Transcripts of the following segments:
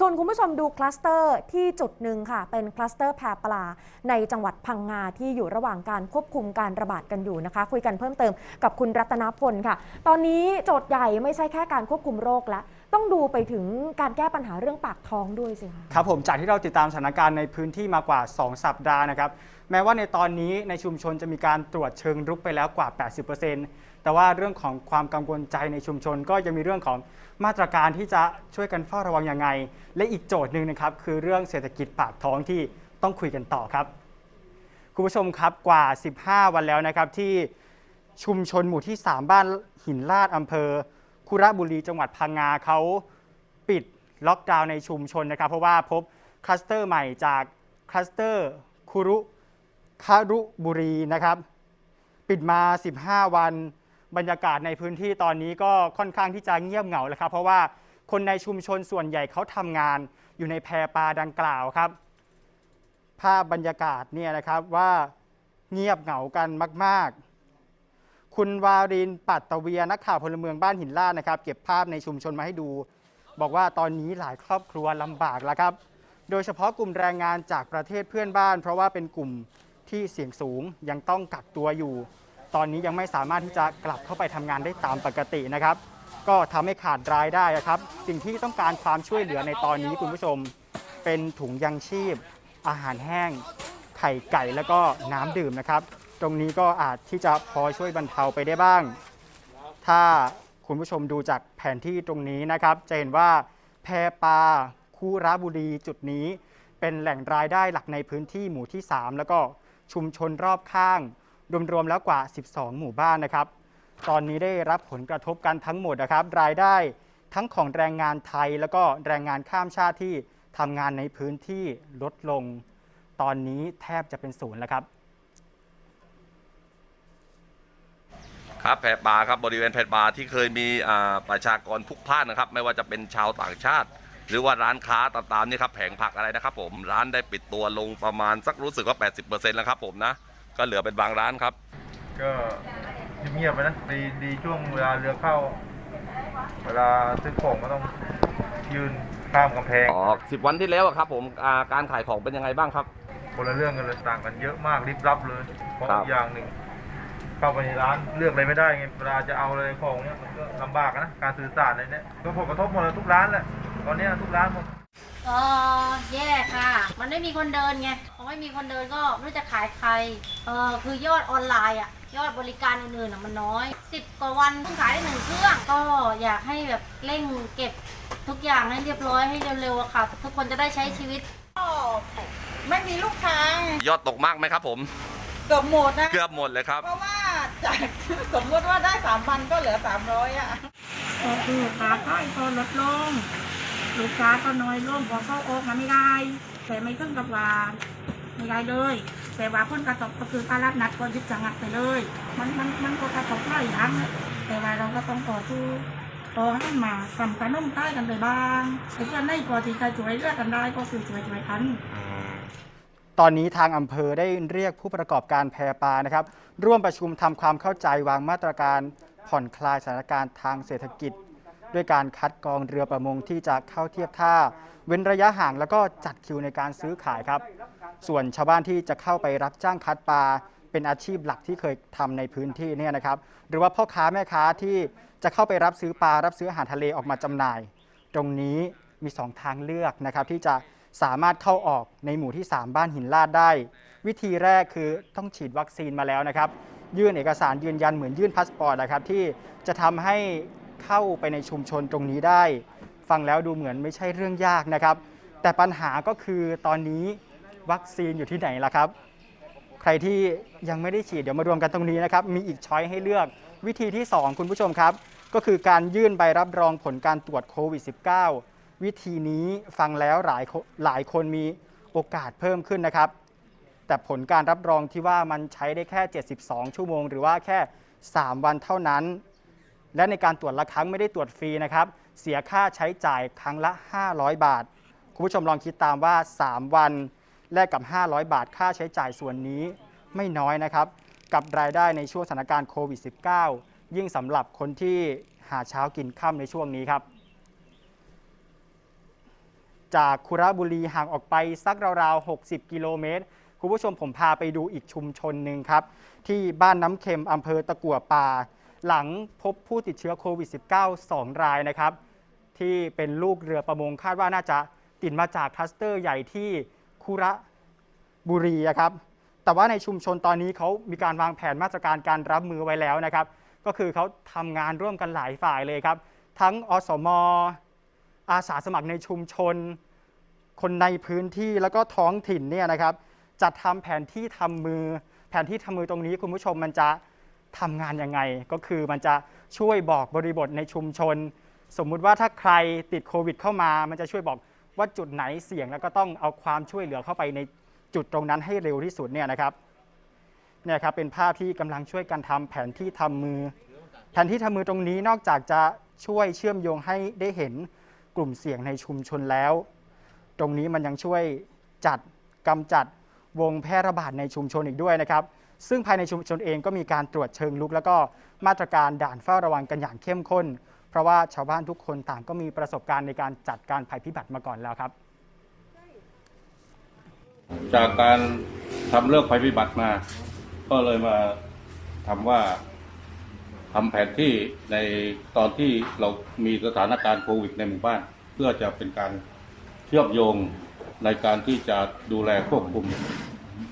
ส่วนคุณผู้ชมดูคลัสเตอร์ที่จุดหนึ่งค่ะ เป็นคลัสเตอร์แพรปลา ในจังหวัดพังงาที่อยู่ระหว่างการควบคุมการระบาดกันอยู่นะคะ คุยกันเพิ่มเติมกับคุณรัตนพลค่ะ ตอนนี้โจทย์ใหญ่ไม่ใช่แค่การควบคุมโรคแล้วต้องดูไปถึงการแก้ปัญหาเรื่องปากท้องด้วยสิคะครับผมจากที่เราติดตามสถานการณ์ในพื้นที่มากว่า 2 สัปดาห์นะครับแม้ว่าในตอนนี้ในชุมชนจะมีการตรวจเชิงรุกไปแล้วกว่า 80% แต่ว่าเรื่องของความกังวลใจในชุมชน ก็ยังมีเรื่องของมาตรการที่จะช่วยกันเฝ้าระวังยังไง และอีกโจทย์หนึ่งนะครับคือเรื่องเศรษฐกิจปากท้องที่ต้องคุยกันต่อครับคุณผู้ชมครับกว่า 15 วันแล้วนะครับที่ชุมชนหมู่ที่ 3 บ้านหินลาดอำเภอ คุระบุรีจังหวัดพังงาเขาปิดล็อกดาวน์ในชุมชนนะครับ เพราะว่าพบคลัสเตอร์ใหม่จากคลัสเตอร์คุรุคารุบุรีนะครับ ปิดมา 15 วัน บรรยากาศในพื้นที่ตอนนี้ก็ค่อนข้างที่จะเงียบเหงาแล้วครับ เพราะว่าคนในชุมชนส่วนใหญ่เขาทำงานอยู่ในแพปลาดังกล่าวครับ ภาพบรรยากาศเนี่ยนะครับว่าเงียบเหงากันมาก ๆ คุณวารินปัตตเวียนักข่าวพลเมืองบ้านหินลาดนะครับ เก็บภาพในชุมชนมาให้ดู บอกว่าตอนนี้หลายครอบครัวลำบากแล้วครับ โดยเฉพาะกลุ่มแรงงานจากประเทศเพื่อนบ้าน เพราะว่าเป็นกลุ่มที่เสี่ยงสูงยังต้องกักตัวอยู่ ตอนนี้ยังไม่สามารถที่จะกลับเข้าไปทำงานได้ตามปกตินะครับ ก็ทำให้ขาดรายได้ครับ สิ่งที่ต้องการความช่วยเหลือในตอนนี้คุณผู้ชม เป็นถุงยังชีพ อาหารแห้ง ไข่ไก่แล้วก็น้ำดื่มนะครับ ตรงนี้ก็อาจที่จะพอช่วยบรรเทาไปได้บ้าง ถ้าคุณผู้ชมดูจากแผนที่ตรงนี้นะครับ จะเห็นว่าแพปลาคูระบุรีจุดนี้ เป็นแหล่งรายได้หลักในพื้นที่หมู่ที่ 3 แล้วก็ชุมชนรอบข้าง รวมๆแล้วกว่า 12 หมู่บ้านนะครับ ตอนนี้ได้รับผลกระทบกันทั้งหมดนะครับ รายได้ทั้งของแรงงานไทยแล้วก็แรงงานข้ามชาติที่ทำงานในพื้นที่ลดลง ตอนนี้แทบจะเป็นศูนย์แล้วครับ ครับแพะปลาครับบริเวณแพะปลาที่เคยมีอ่าประชากรพลุกพล่านนะครับ ไม่ว่าจะเป็นชาวต่างชาติ หรือว่าร้านค้าต่างๆนี่ครับแผงผักอะไรนะครับผมร้านได้ปิดตัวลงประมาณสักรู้สึกว่า 80%แล้วครับผมนะ ก็เหลือเป็นบางร้านครับ ก็เงียบๆไปนะดีดีช่วงเวลาเรือเข้า เวลาซื้อของก็ต้องยืนข้ามกำแพงอ๋อสิบวันที่แล้วอะครับ ผมอ่าการขายของเป็นยังไงบ้างครับ คนละเรื่องกันเลยต่างกันเยอะมากรีบรับเลยเพราะครับอีกอย่างหนึ่ง เข้าไปในร้านเลือกอะไรไม่ได้ไงเวลาจะเอาอะไรของเนี้ยมันก็ลำบากนะการสื่อสารอะไรเนี้ยก็ผลกระทบหมดเลยทุกร้านแหละตอนเนี้ยทุกร้านหมด เออแย่ค่ะ มันไม่มีคนเดินไงพอไม่มีคนเดินก็ไม่รู้จะขายใคร เออคือยอดออนไลน์อะยอดบริการอื่นๆอะมันน้อยสิบกว่าวันเพิ่งขายได้หนึ่งเครื่อง ก็อยากให้แบบเร่งเก็บทุกอย่างให้เรียบร้อยให้เร็วๆอะค่ะ ทุกคนจะได้ใช้ชีวิตไม่มีลูกค้ายอดตกมากไหมครับผม เกือบหมดนะ เกือบหมดเลยครับ เพราะว่าจากสมมติว่าได้สามพันก็เหลือสามร้อยอะ ก็คือค้าขายก็ลดลง ลูกค้าก็น้อยลงเพอเข้าออกมาไม่ได้ แต่ไม่ถึงกับว่าไม่ได้เลย แต่ว่าผลกระทบก็คือตลาดนัดก็ยุดชะงักไปเลย มันมันมันก็กระทบหลายอย่างนแต่ว่าเราก็ต้องต่อสู้ต่อให้มาสำคัญน้มใต้กันไปบ้างแต่ส่วนในพอที่จะช่วยเลือกันได้ก็คือช่วยช่วยกันตอนนี้ทางอำเภอได้เรียกผู้ประกอบการแพปลานะครับ ร่วมประชุมทำความเข้าใจวางมาตรการผ่อนคลายสถานการณ์ทางเศรษฐกิจ ด้วยการคัดกรองเรือประมงที่จะเข้าเทียบท่า เว้นระยะห่างแล้วก็จัดคิวในการซื้อขายครับ ส่วนชาวบ้านที่จะเข้าไปรับจ้างคัดปลาเป็นอาชีพหลักที่เคยทำในพื้นที่เนี่ยนะครับ หรือว่าพ่อค้าแม่ค้าที่จะเข้าไปรับซื้อปลารับซื้ออาหารทะเลออกมาจำหน่าย ตรงนี้มี 2 ทางเลือกนะครับที่จะสามารถเข้าออกในหมู่ที่ 3 บ้านหินลาดได้ วิธีแรกคือต้องฉีดวัคซีนมาแล้วนะครับ ยื่นเอกสารยืนยันเหมือนยื่นพาสปอร์ตนะครับที่จะทำให้ เข้าไปในชุมชนตรงนี้ได้ ฟังแล้วดูเหมือนไม่ใช่เรื่องยากนะครับ แต่ปัญหาก็คือตอนนี้วัคซีนอยู่ที่ไหนล่ะครับ ใครที่ยังไม่ได้ฉีดเดี๋ยวมารวมกันตรงนี้นะครับ มีอีกช้อยให้เลือกวิธีที่ 2 คุณผู้ชมครับ ก็คือการยื่นใบรับรองผลการตรวจโควิด -19 วิธีนี้ฟังแล้วหลายหลายคนมีโอกาสเพิ่มขึ้นนะครับ แต่ผลการรับรองที่ว่ามันใช้ได้แค่ 72 ชั่วโมง หรือว่าแค่ 3 วันเท่านั้น และในการตรวจละครั้งไม่ได้ตรวจฟรีนะครับ เสียค่าใช้จ่ายครั้งละ 500 บาท คุณผู้ชมลองคิดตามว่า 3 วันแลกกับ 500 บาท ค่าใช้จ่ายส่วนนี้ไม่น้อยนะครับ กับรายได้ในช่วงสถานการณ์โควิด -19 ยิ่งสำหรับคนที่หาเช้ากินค่ำในช่วงนี้ครับ จากคุระบุรีห่างออกไปสักราวๆ 60 กิโลเมตร คุณผู้ชมผมพาไปดูอีกชุมชนหนึ่งครับ ที่บ้านน้ำเค็มอำเภอตะกั่วป่า หลังพบผู้ติดเชื้อโควิด -19 2 รายนะครับ ที่เป็นลูกเรือประมงคาดว่าน่าจะติดมาจากคลัสเตอร์ใหญ่ที่คุระบุรีอะครับ แต่ว่าในชุมชนตอนนี้เขามีการวางแผนมาตรการการรับมือไว้แล้วนะครับ ก็คือเขาทำงานร่วมกันหลายฝ่ายเลยครับ ทั้งอสมอาสาสมัครในชุมชน คนในพื้นที่แล้วก็ท้องถิ่นเนี่ยนะครับจัดทำแผนที่ทำมือ แผนที่ทำมือตรงนี้คุณผู้ชมมันจะ ทำงานยังไง ก็คือมันจะช่วยบอกบริบทในชุมชน สมมุติว่าถ้าใครติดโควิด เข้ามา มันจะช่วยบอกว่าจุดไหนเสี่ยงแล้วก็ต้องเอาความช่วยเหลือเข้าไปในจุดตรงนั้นให้เร็วที่สุดเนี่ยนะครับเนี่ยครับเป็นภาพที่กำลังช่วยกันทำแผนที่ทำมือ แผนที่ทำมือตรงนี้นอกจากจะช่วยเชื่อมโยงให้ได้เห็นกลุ่มเสี่ยงในชุมชนแล้ว ตรงนี้มันยังช่วยจัดกำจัดวงแพร่ระบาดในชุมชนอีกด้วยนะครับ ซึ่งภายในชุมชนเองก็มีการตรวจเชิงลุก แล้วก็มาตรการด่านเฝ้าระวังกันอย่างเข้มข้น เพราะว่าชาวบ้านทุกคนต่างก็มีประสบการณ์ในการจัดการภัยพิบัติมาก่อนแล้วครับ จากการทำเรื่องภัยพิบัติมา ก็เลยมาทำว่าทำแผนที่ในตอนที่เรามีสถานการณ์โควิดในหมู่บ้าน เพื่อจะเป็นการเชื่อมโยงในการที่จะดูแลควบคุม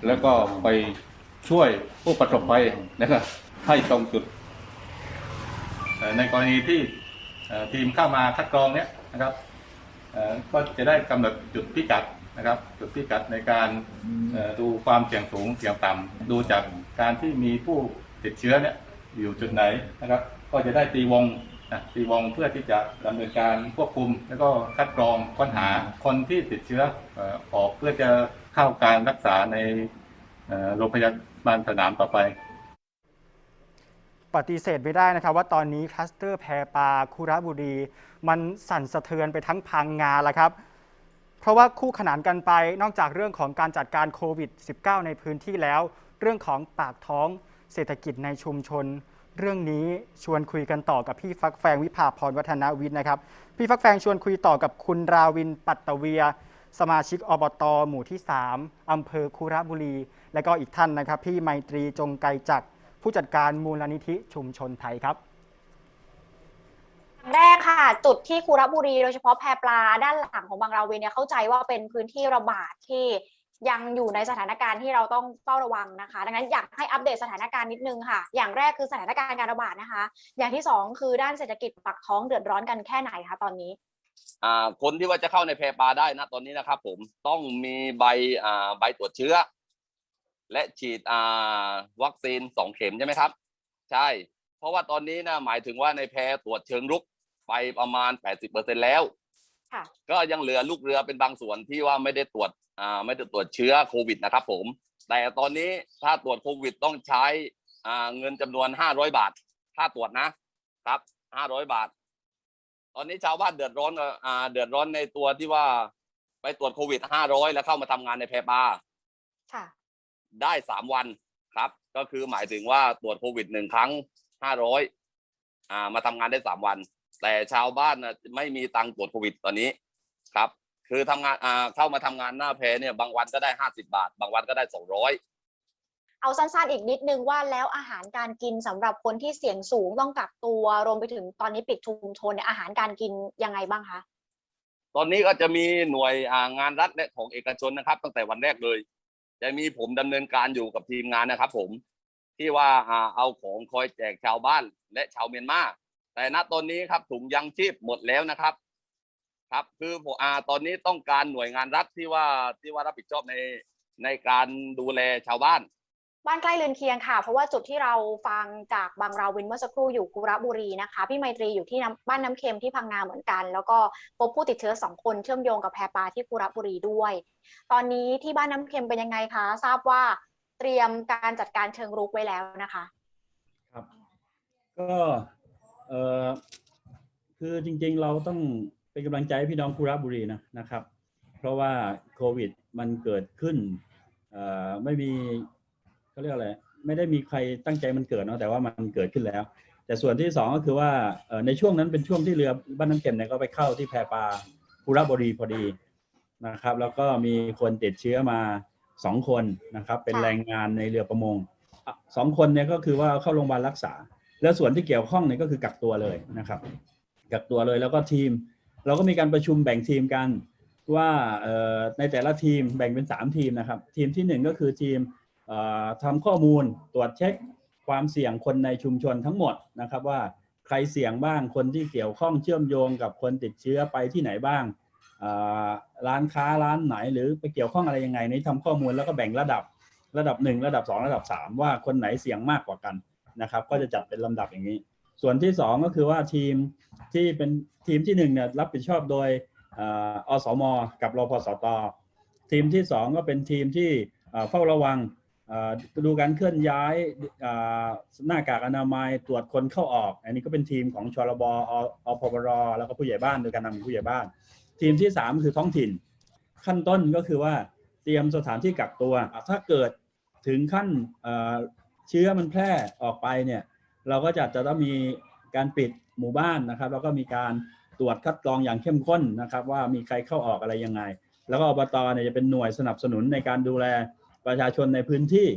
แล้วก็ไป ช่วยผู้ประสบภัยนะครับให้ตรงจุดในกรณีที่ทีมเข้ามาคัดกรองเนี้ยนะครับก็จะได้กำหนดจุดพิกัดนะครับ จุดพิกัดในการดูความเสี่ยงสูงเสี่ยงต่ำดูจากการที่มีผู้ติดเชื้อเนี่ยอยู่จุดไหนนะครับ ก็จะได้ตีวงนะตีวงเพื่อที่จะดำเนินการควบคุม แล้วก็คัดกรองค้นหาคนที่ติดเชื้อออกเพื่อจะเข้าการรักษาใน โรงพยาบาลสนามต่อไป ปฏิเสธไม่ได้นะครับว่าตอนนี้คลัสเตอร์แพรปลาคุระบุรี มันสั่นสะเทือนไปทั้งพังงาแล้วครับ เพราะว่าคู่ขนานกันไปนอกจากเรื่องของการจัดการโควิด -19 ในพื้นที่แล้ว เรื่องของปากท้องเศรษฐกิจในชุมชน เรื่องนี้ชวนคุยกันต่อกับพี่ฟักแฟงวิภาพรวัฒนวิทย์นะครับ พี่ฟักแฟงชวนคุยต่อกับคุณราวินปัตตเวีย สมาชิกอบตหมู่ที่ 3อำเภอคุระบุรี และก็อีกท่านนะครับ พี่ไมตรีจงไกรจักผู้จัดการมูลนิธิชุมชนไทยครับแรกค่ะ จุดที่คูระบุรีโดยเฉพาะแพปลาด้านหลังของบางราเวนเนี่ยเข้าใจว่าเป็นพื้นที่ระบาดที่ยังอยู่ในสถานการณ์ที่เราต้องเฝ้าระวังนะคะ ดังนั้นอยากให้อัปเดตสถานการณ์นิดนึงค่ะ อย่างแรกคือสถานการณ์การระบาดนะคะ อย่างที่สองคือด้านเศรษฐกิจปากท้องเดือดร้อนกันแค่ไหนคะตอนนี้ อ่าคนที่ว่าจะเข้าในแพปลาได้นะตอนนี้นะครับ ผมต้องมีใบอ่าใบตรวจเชื้อ และฉีดอ่าวัคซีนสองเข็มใช่ไหมครับ ใช่ เพราะว่าตอนนี้นะหมายถึงว่าในแพตรวจเชิงรุกไปประมาณ 80%แล้วค่ะก็ยังเหลือลูกเรือเป็นบางส่วนที่ว่าไม่ได้ตรวจอ่าไม่ได้ตรวจเชื้อโควิดนะครับ ผม แต่ตอนนี้ถ้าตรวจโควิดต้องใช้อ่าเงินจำนวน 500 บาทค่าตรวจนะครับ 500 บาท ตอนนี้ชาวบ้านเดือดร้อนกับอ่าเดือดร้อนในตัวที่ว่า ไปตรวจโควิด500แล้วเข้ามาทำงานในแพปลาค่ะ ได้สามวันครับ ก็คือหมายถึงว่าตรวจโควิดหนึ่งครั้งห้าร้อยอ่ามาทำงานได้สามวัน แต่ชาวบ้านนะไม่มีตังค์ตรวจโควิดตอนนี้ครับ คือทำงานอ่าเข้ามาทำงานหน้าแพเนี่ยบางวันก็ได้ห้าสิบาท บางวันก็ได้สองร้อย เอาสั้นๆ อีกนิดนึงว่าแล้วอาหารการกินสำหรับคนที่เสี่ยงสูงต้องกักตัวรวมไปถึงตอนนี้ปิดชุมชนเนี่ยอาหารการกินยังไงบ้างคะตอนนี้ก็จะมีหน่วยงานรัฐและของเอกชนนะครับ ตั้งแต่วันแรกเลย จะมีผมดำเนินการอยู่กับทีมงานนะครับ ผมที่ว่าเอาของคอยแจกชาวบ้านและชาวเมียนมาแต่ณตอนนี้ครับถุงยังชีพหมดแล้วนะครับ ครับคือผมอาตอนนี้ต้องการหน่วยงานรัฐที่ว่าที่ว่ารับผิดชอบในในการดูแลชาวบ้าน บ้านใกล้เรือนเคียงค่ะ เพราะว่าจุดที่เราฟังจากบางราวินเมื่อสักครู่อยู่กุระบุรีนะคะ พี่ไมตรีอยู่ที่บ้านน้ำเค็มที่พังงาเหมือนกัน แล้วก็พบผู้ติดเชื้อสองคนเชื่อมโยงกับแพรปลาที่กุระบุรีด้วย ตอนนี้ที่บ้านน้ำเค็มเป็นยังไงคะ ทราบว่าเตรียมการจัดการเชิงรุกไว้แล้วนะคะครับก็เออคือจริงๆเราต้องเป็นกำลังใจให้พี่น้องคุระบุรีนะนะครับ เพราะว่าโควิดมันเกิดขึ้นอ่อไม่มี เขาเรียกอะไรไม่ได้มีใครตั้งใจมันเกิดเนาะแต่ว่ามันเกิดขึ้นแล้ว แต่ส่วนที่สองก็คือว่าเอ่อในช่วงนั้นเป็นช่วงที่เรือบ้านน้ำเค็มเนี่ยก็ไปเข้าที่แพปลาคุระบุรีพอดีนะครับ แล้วก็มีคนติดเชื้อมาสองคนนะครับ เป็นค่ะแรงงานในเรือประมงอะสองคนเนี่ยก็คือว่าเข้าโรงพยาบาลรักษา แล้วส่วนที่เกี่ยวข้องเนี่ยก็คือกักตัวเลยนะครับ กักตัวเลยแล้วก็ทีม เราก็มีการประชุมแบ่งทีมกันว่าเอ่อในแต่ละทีมแบ่งเป็น 3 ทีมนะครับ ทีมทีหนึ่1 ก็คือทีมเอ่อ ทำข้อมูลตรวจเช็คความเสี่ยงคนในชุมชนทั้งหมดนะครับว่าใครเสี่ยงบ้างคนที่เกี่ยวข้องเชื่อมโยงกับคนติดเชื้อไปที่ไหนบ้างร้านค้าร้านไหนหรือไปเกี่ยวข้องอะไรยังไงในี่ทำข้อมูลแล้วก็แบ่งระดับระดับ 1 ระดับ 2 ระดับ 3 ว่าคนไหนเสี่ยงมากกว่ากันนะครับ ก็จะจัดเป็นลำดับอย่างนี้ ส่วนที่ 2 ก็คือว่าทีมที่เป็นทีมที่1เนี่ยรับผิดชอบโดยอ่าอสม กับรพสตทีมที่ 2 ก็เป็นทีมที่เฝ้าระวัง ดูการเคลื่อนย้ายหน้ากากอนามัยตรวจคนเข้าออก อันนี้ก็เป็นทีมของชลบออพบรแล้วก็ผู้ใหญ่บ้านโดยการนำผู้ใหญ่บ้าน ทีมที่ 3 คือท้องถิ่น ขั้นต้นก็คือว่าเตรียมสถานที่กักตัว ถ้าเกิดถึงขั้นเอ่อเชื้อมันแพร่ออกไปเนี่ยเราก็จะจะต้องมีการปิดหมู่บ้านนะครับ แล้วก็มีการตรวจคัดกรองอย่างเข้มข้นนะครับ ว่ามีใครเข้าออกอะไรยังไง แล้วก็อบตเนี่ยจะเป็นหน่วยสนับสนุนในการดูแล ประชาชนในพื้นที่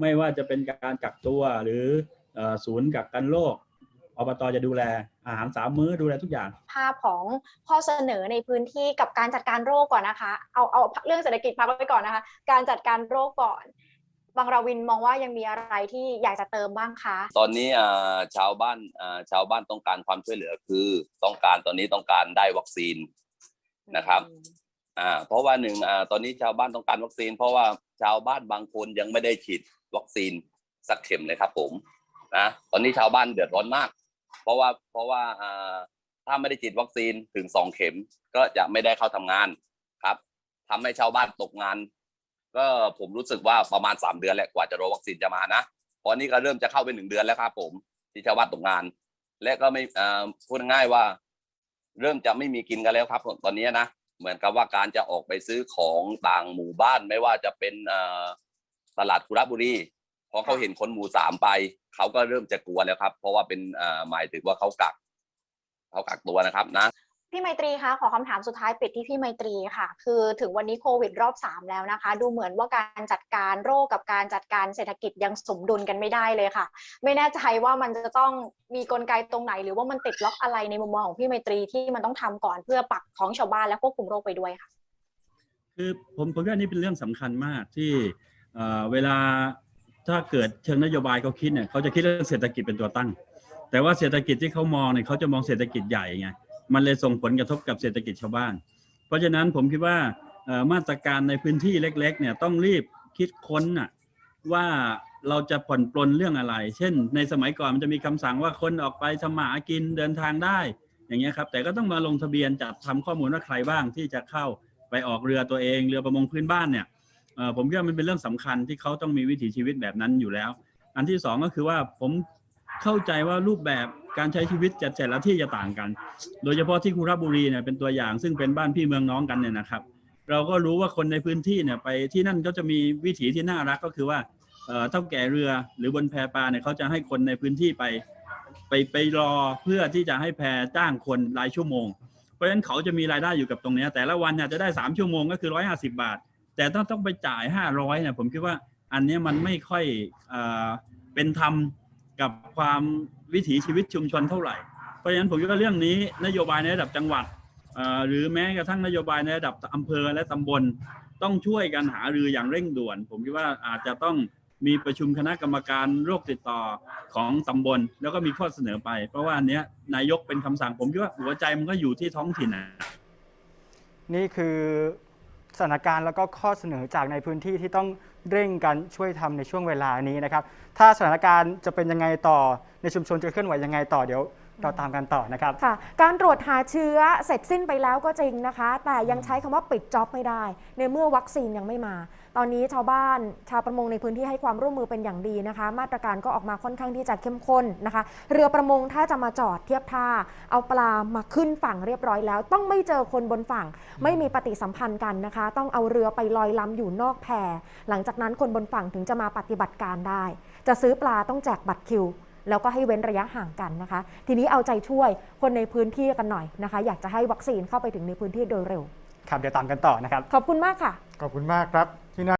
ไม่ว่าจะเป็นการกักตัวหรือเอ่อศูนย์กักกันโรคอบตจะดูแลอาหารสามมื้อดูแลทุกอย่าง ภาพของข้อเสนอในพื้นที่กับการจัดการโรคก่อนนะคะ เอาเอาเรื่องเศรษฐกิจพักไว้ก่อนนะคะ การจัดการโรคก่อน บางราวินมองว่ายังมีอะไรที่อยากจะเติมบ้างคะ ตอนนี้อ่าชาวบ้านอ่าชาวบ้านต้องการความช่วยเหลือคือ ต้องการตอนนี้ต้องการได้วัคซีนนะครับ อ่าเพราะว่าหนึ่งอ่าตอนนี้ชาวบ้านต้องการวัคซีน เพราะว่าชาวบ้านบางคนยังไม่ได้ฉีดวัคซีนสักเข็มเลยครับ ผมนะตอนนี้ชาวบ้านเดือดร้อนมาก เพราะว่าเพราะว่าอ่าถ้าไม่ได้ฉีดวัคซีนถึงสองเข็มก็จะไม่ได้เข้าทำงานครับทำให้ชาวบ้านตกงาน ก็ผมรู้สึกว่าประมาณสามเดือนแหละกว่าจะรอวัคซีนจะมานะตอนนี้ก็เริ่มจะเข้าไปหนึ่งเดือนแล้วครับผมที่ชาวบ้านตกงาน และก็ไม่อ่าพูดง่ายว่า เริ่มจะไม่มีกินกันแล้วครับ ตอนนี้นะ เหมือนกับว่าการจะออกไปซื้อของต่างหมู่บ้านไม่ว่าจะเป็นตลาดคุระบุรีพอเขาเห็นคนหมู่สามไปเขาก็เริ่มจะกลัวแล้วครับ เพราะว่าเป็นหมายถึงว่าเขากักเขากักตัวนะครับนะ พี่ไมตรีคะขอคำถามสุดท้ายปิดที่พี่ไมตรีค่ะ คือถึงวันนี้โควิดรอบ 3 แล้วนะคะ ดูเหมือนว่าการจัดการโรคกับการจัดการเศรษฐกิจยังสมดุลกันไม่ได้เลยค่ะ ไม่แน่ใจว่ามันจะต้องมีกลไกตรงไหน หรือว่ามันติดล็อกอะไรในมุมมองของพี่ไมตรีที่มันต้องทำก่อนเพื่อปักท้องชาวบ้านและควบคุมโรคไปด้วยค่ะ คือผมผมว่านี่เป็นเรื่องสำคัญมากที่เวลาถ้าเกิดเชิงนโยบายเขาคิดเนี่ยเขาจะคิดเรื่องเศรษฐกิจเป็นตัวตั้ง แต่ว่าเศรษฐกิจที่เขามองเนี่ยเขาจะมองเศรษฐกิจใหญ่ไง มันเลยส่งผลกระทบกับเศรษฐกิจชาวบ้าน เพราะฉะนั้นผมคิดว่ามาตรการในพื้นที่เล็กๆเนี่ยต้องรีบคิดค้นน่ะว่าเราจะผ่อนปลนเรื่องอะไร เช่น ในสมัยก่อนมันจะมีคำสั่งว่าคนออกไปทำมากินเดินทางได้ อย่างเงี้ยครับ แต่ก็ต้องมาลงทะเบียนจัดทำข้อมูลว่าใครบ้างที่จะเข้าไปออกเรือตัวเองเรือประมงพื้นบ้านเนี่ยผมคิดว่ามันเป็นเรื่องสำคัญที่เขาต้องมีวิถีชีวิตแบบนั้นอยู่แล้ว อันที่สองก็คือว่าผมเข้าใจว่ารูปแบบ การใช้ชีวิตจะแต่ละที่จะต่างกัน โดยเฉพาะที่คุระบุรีเนี่ยเป็นตัวอย่างซึ่งเป็นบ้านพี่เมืองน้องกันเนี่ยนะครับ เราก็รู้ว่าคนในพื้นที่เนี่ยไปที่นั่นก็จะมีวิถีที่น่ารักก็คือว่าเอ่อเท่าแก่เรือหรือบนแพปลาเนี่ยเขาจะให้คนในพื้นที่ไป ไปไปรอเพื่อที่จะให้แพจ้างคนรายชั่วโมง เพราะฉะนั้นเขาจะมีรายได้อยู่กับตรงนี้ แต่ละวันเนี่ยจะได้ 3 ชั่วโมงก็คือ 150 บาท แต่ต้องต้องไปจ่าย 500เนี่ยผมคิดว่าอันนี้มันไม่ค่อยเอ่อเป็นธรรมกับความ วิถีชีวิตชุมชนเท่าไหร่ เพราะฉะนั้นผมคิดว่าเรื่องนี้นโยบายในระดับจังหวัดหรือแม้กระทั่งนโยบายในระดับอำเภอและตำบลต้องช่วยกันหารืออย่างเร่งด่วน ผมคิดว่าอาจจะต้องมีประชุมคณะกรรมการโรคติดต่อของตำบล แล้วก็มีข้อเสนอไป เพราะว่าอันเนี้ยนายกเป็นคำสั่งผมคิดว่าหัวใจมันก็อยู่ที่ท้องถิ่นนะนี่คือ สถานการณ์แล้วก็ข้อเสนอจากในพื้นที่ที่ต้องเร่งกันช่วยทำในช่วงเวลานี้นะครับ ถ้าสถานการณ์จะเป็นยังไงต่อในชุมชนจะเคลื่อนไหวยังไงต่อเดี๋ยวเราตามกันต่อนะครับค่ะ การตรวจหาเชื้อเสร็จสิ้นไปแล้วก็จริงนะคะ แต่ยังใช้คำว่าปิดจ็อบไม่ได้ ในเมื่อวัคซีนยังไม่มา ตอนนี้ชาวบ้านชาวประมงในพื้นที่ให้ความร่วมมือเป็นอย่างดีนะคะ มาตรการก็ออกมาค่อนข้างที่จะเข้มข้นนะคะ เรือประมงถ้าจะมาจอดเทียบท่า เอาปลามาขึ้นฝั่งเรียบร้อยแล้ว ต้องไม่เจอคนบนฝั่ง ไม่มีปฏิสัมพันธ์กันนะคะ ต้องเอาเรือไปลอยลำอยู่นอกแพหลังจากนั้นคนบนฝั่งถึงจะมาปฏิบัติการได้ จะซื้อปลาต้องแจกบัตรคิวแล้วก็ให้เว้นระยะห่างกันนะคะ ทีนี้เอาใจช่วยคนในพื้นที่กันหน่อยนะคะ อยากจะให้วัคซีนเข้าไปถึงในพื้นที่โดยเร็ว ครับ เดี๋ยวตามกันต่อนะครับ ขอบคุณมากค่ะ ขอบคุณมากครับที่น่า